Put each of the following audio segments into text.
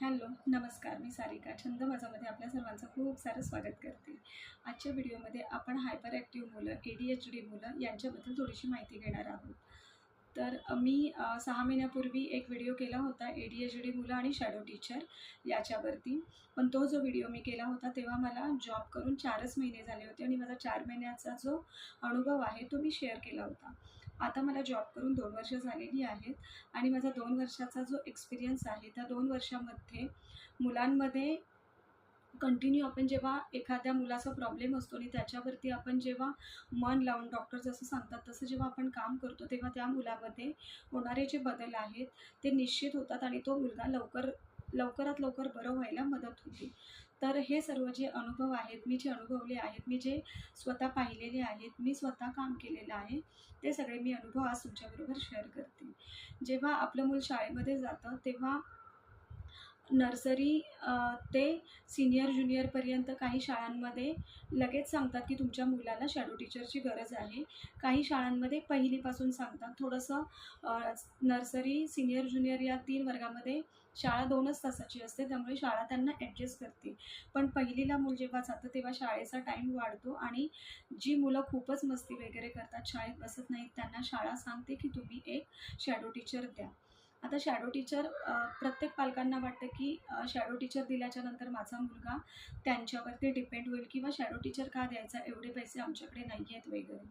Hello नमस्कार मी सारिका छंद माझामध्ये आपल्या सर्वांचं खूप सारं स्वागत करते. आजच्या व्हिडिओमध्ये आपण हायपर ॲक्टिव्ह मुलं ए डी एच डी मुलं यांच्याबद्दल थोडीशी माहिती घेणार आहोत. तर मी सहा महिन्यापूर्वी एक व्हिडिओ केला होता ए डी एच डी मुलं आणि शॅडो टीचर याच्यावरती. पण तो जो व्हिडिओ मी केला होता तेव्हा मला जॉब करून चारच महिने झाले होते आणि माझा चार महिन्याचा जो अनुभव आहे तो मी शेअर केला होता. आता मला जॉब करून दोन वर्ष झालेली आहेत आणि माझा दोन वर्षाचा जो एक्सपिरियन्स आहे त्या दोन वर्षामध्ये मुलांमध्ये कंटिन्यू आपण जेव्हा एखाद्या मुलाचा प्रॉब्लेम असतो आणि त्याच्यावरती आपण जेव्हा मन लावून डॉक्टर जसं सांगतात तसं जेव्हा आपण काम करतो तेव्हा त्या मुलामध्ये होणारे जे बदल आहेत ते निश्चित होतात आणि तो मुलगा लवकर लवकरात लवकर बरं व्हायला मदत होते. तर हे सर्व जे अनुभव आहेत मी जे अनुभवले आहेत मी जे स्वतः पाहिलेले आहेत मी स्वतः काम केलेलं आहे ते सगळे मी अनुभव आज तुमच्याबरोबर शेअर करते. जेव्हा आपलं मूल शाळेमध्ये जातं तेव्हा नर्सरी ते सिनियर ज्युनियरपर्यंत काही शाळांमध्ये लगेच सांगतात की तुमच्या मुलाला शॅडो टीचरची गरज आहे. काही शाळांमध्ये पहिलीपासून सांगतात. थोडंसं नर्सरी सिनियर ज्युनियर या तीन वर्गामध्ये शाळा दोनच तासाची असते. त्यामुळे शाळा त्यांना ॲडजस्ट करते. पण पहिलीला मूल जेव्हा जातं तेव्हा शाळेचा टाईम वाढतो आणि जी मुलं खूपच मस्ती वगैरे करतात शाळेत बसत नाहीत त्यांना शाळा सांगते की तुम्ही एक शॅडो टीचर द्या. आता शॅडो टीचर प्रत्येक पालकांना वाटतं की शॅडो टीचर दिल्याच्या नंतर माझा मुलगा त्यांच्यावरती डिपेंड होईल किंवा शॅडो टीचर का द्यायचा एवढे पैसे आमच्याकडे नाही आहेत वगैरे.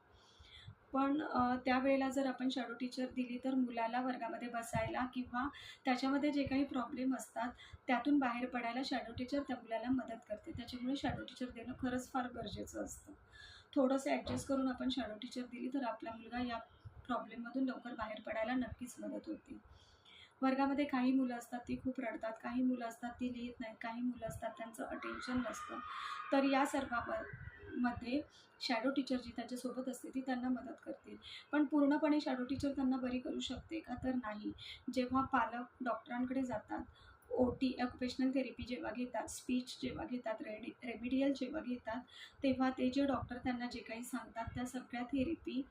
पण त्यावेळेला जर आपण शॅडो टीचर दिली तर मुलाला वर्गामध्ये बसायला किंवा त्याच्यामध्ये जे काही प्रॉब्लेम असतात त्यातून बाहेर पडायला शॅडो टीचर त्या मुलाला मदत करते. त्याच्यामुळे शॅडो टीचर देणं खरंच फार गरजेचं असतं. थोडंसं ॲडजस्ट करून आपण शॅडो टीचर दिली तर आपला मुलगा या प्रॉब्लेममधून लवकर बाहेर पडायला नक्कीच मदत होते. वर्गामध्ये काही मुलं असतात ती खूप रडतात. काही मुलं असतात ती लिहित नाहीत. काही मुलं असतात त्यांचं अटेन्शन नसतं. तर या सर्वांमध्ये शॅडो टीचर जी त्यांच्यासोबत असते ती त्यांना मदत करते. पण पूर्णपणे शॅडो टीचर त्यांना बरी करू शकते का? तर नाही. जेव्हा पालक डॉक्टरांकडे जातात ओ टी ऑक्युपेशनल थेरपी जेव्हा घेतात स्पीच जेव्हा घेतात रेडी रेमिडियल जेव्हा घेतात तेव्हा ते जे डॉक्टर त्यांना जे काही सांगतात त्या सगळ्या थेरपी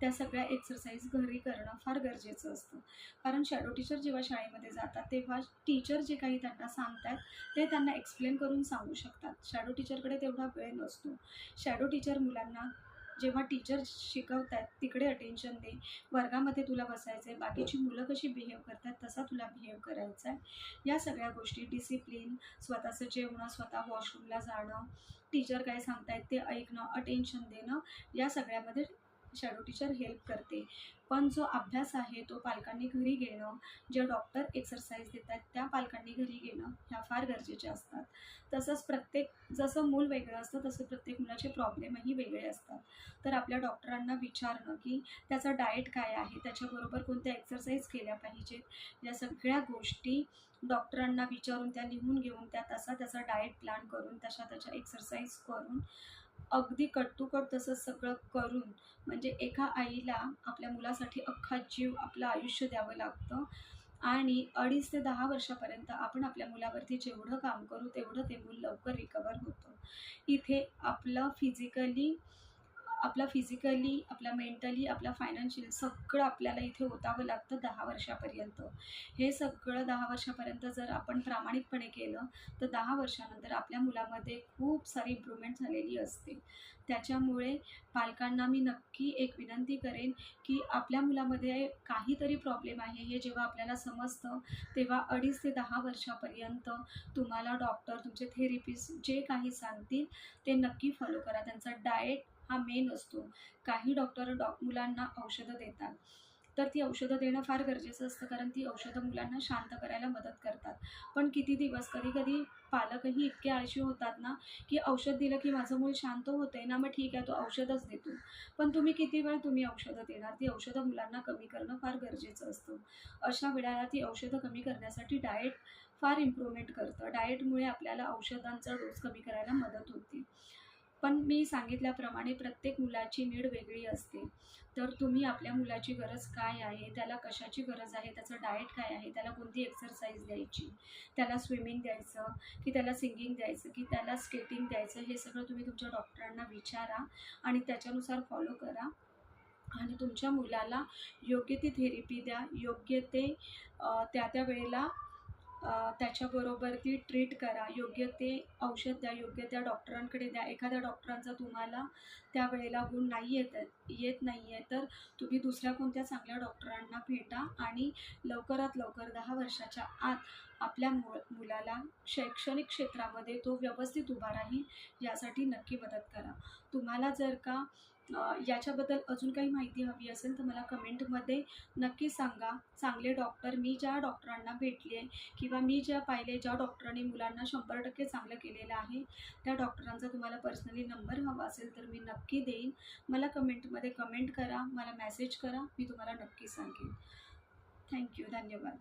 त्या सगळ्या एक्सरसाइज घरी करणं फार गरजेचं असतं. कारण शॅडो टीचर जेव्हा शाळेमध्ये जातात तेव्हा टीचर जे काही त्यांना सांगतात ते त्यांना एक्सप्लेन करून सांगू शकतात. शॅडो टीचरकडे तेवढा वेळ नसतो. शॅडो टीचर मुलांना जेव्हा टीचर शिकवतात तिकडे अटेन्शन दे वर्गामध्ये तुला बसायचं आहे बाकीची मुलं कशी बिहेव करतात तसा तुला बिहेव करायचा आहे. या सगळ्या गोष्टी डिसिप्लिन स्वतःचं जेवणं स्वतः वॉशरूमला जाणं टीचर काय सांगतायत ते ऐकणं अटेन्शन देणं या सगळ्यामध्ये शॅडो टीचर हेल्प करते. पण जो अभ्यास आहे तो पालकांनी घरी घेणं जे डॉक्टर एक्सरसाइज देतात त्या पालकांनी घरी घेणं ह्या फार गरजेच्या असतात. तसंच प्रत्येक जसं मूल वेगळं असतं तसं प्रत्येक मुलाचे प्रॉब्लेमही वेगळे असतात. तर आपल्या डॉक्टरांना विचारणं की त्याचा डाएट काय आहे त्याच्याबरोबर कोणत्या एक्सरसाइज केल्या पाहिजेत? या सगळ्या गोष्टी डॉक्टरांना विचारून त्या लिहून घेऊन त्या तसा त्याचा डाएट प्लॅन करून तशा त्याच्या एक्सरसाइज करून अगदी कटुकट तसं सगळं करून म्हणजे एका आईला आपल्या मुलासाठी अख्खा जीव आपलं आयुष्य द्यावं लागतं. आणि अडीच ते दहा वर्षापर्यंत आपण आपल्या मुलावरती जेवढं काम करू तेवढं ते मूल लवकर रिकवर होतं. इथे आपलं फिजिकली आपला फिजिकली आपला मेंटली आपला फायनान्शियल सगळं आपल्याला इथे ओतावं लागतं दहा वर्षापर्यंत. हे सगळं दहा वर्षापर्यंत जर आपण प्रामाणिकपणे केलं तर दहा वर्षानंतर आपल्या मुलामध्ये खूप सारी इम्प्रूव्हमेंट झालेली असते. त्याच्यामुळे पालकांना मी नक्की एक विनंती करेन की आपल्या मुलामध्ये काहीतरी प्रॉब्लेम आहे हे जेव्हा आपल्याला समजतं तेव्हा अडीच ते दहा वर्षापर्यंत तुम्हाला डॉक्टर तुमचे थेरपिस्ट जे काही सांगतील ते नक्की फॉलो करा. त्यांचा डाएट हा मेन असतो. काही डॉक्टर डॉ मुलांना औषधं देतात. तर ती औषधं देणं फार गरजेचं असतं कारण ती औषधं मुलांना शांत करायला मदत करतात. पण किती दिवस कधी कधी पालकही इतके आळशी होतात ना की औषध दिलं की माझं मूल शांत होतं आहे ना मग ठीक आहे तो औषधच देतो. पण तुम्ही किती वेळ तुम्ही औषधं देणार? ती औषधं मुलांना कमी करणं फार गरजेचं असतं. अशा वेळेला ती औषधं कमी करण्यासाठी डाएट फार इम्प्रूव्हमेंट करतं. डाएटमुळे आपल्याला औषधांचा डोस कमी करायला मदत होते. पण मी सांगितल्याप्रमाणे प्रत्येक मुलाची नीड वेगळी असते. तर तुम्ही आपल्या मुलाची गरज काय आहे? त्याला कशाची गरज आहे? त्याचं डाएट काय आहे? त्याला कोणती एक्सरसाइज द्यायची? त्याला स्विमिंग द्यायचं की त्याला सिंगिंग द्यायचं की त्याला स्केटिंग द्यायचं? हे सगळं तुम्ही तुमच्या डॉक्टरांना विचारा आणि त्याच्यानुसार फॉलो करा. आणि तुमच्या मुलाला योग्य ती थेरपी द्या. योग्य ते त्या त्या वेळेला त्याच्याबरोबर ती ट्रीट करा. योग्य ते औषध द्या योग्य त्या डॉक्टरांकडे द्या. एखाद्या डॉक्टरांचा तुम्हाला त्यावेळेला गुण नाही येत येत नाही आहे तर तुम्ही दुसऱ्या कोणत्या चांगल्या डॉक्टरांना भेटा आणि लवकरात लवकर दहा वर्षाच्या आत आपल्या मु मुलाला शैक्षणिक क्षेत्रामध्ये तो व्यवस्थित उभा राहील यासाठी नक्की मदत करा. तुम्हाला जर का याच्याबद्दल अजून काही माहिती हवी असेल तर मला कमेंटमध्ये नक्की सांगा. चांगले डॉक्टर मी ज्या डॉक्टरांना भेटले किंवा मी ज्या पाहिले ज्या डॉक्टरांनी मुलांना शंभर टक्के चांगलं केलेलं आहे त्या डॉक्टरांचा तुम्हाला पर्सनली नंबर हवा असेल तर मी नक्की देईन. मला कमेंटमध्ये कमेंट करा मला मेसेज करा मी तुम्हाला नक्की सांगेन. थँक्यू धन्यवाद.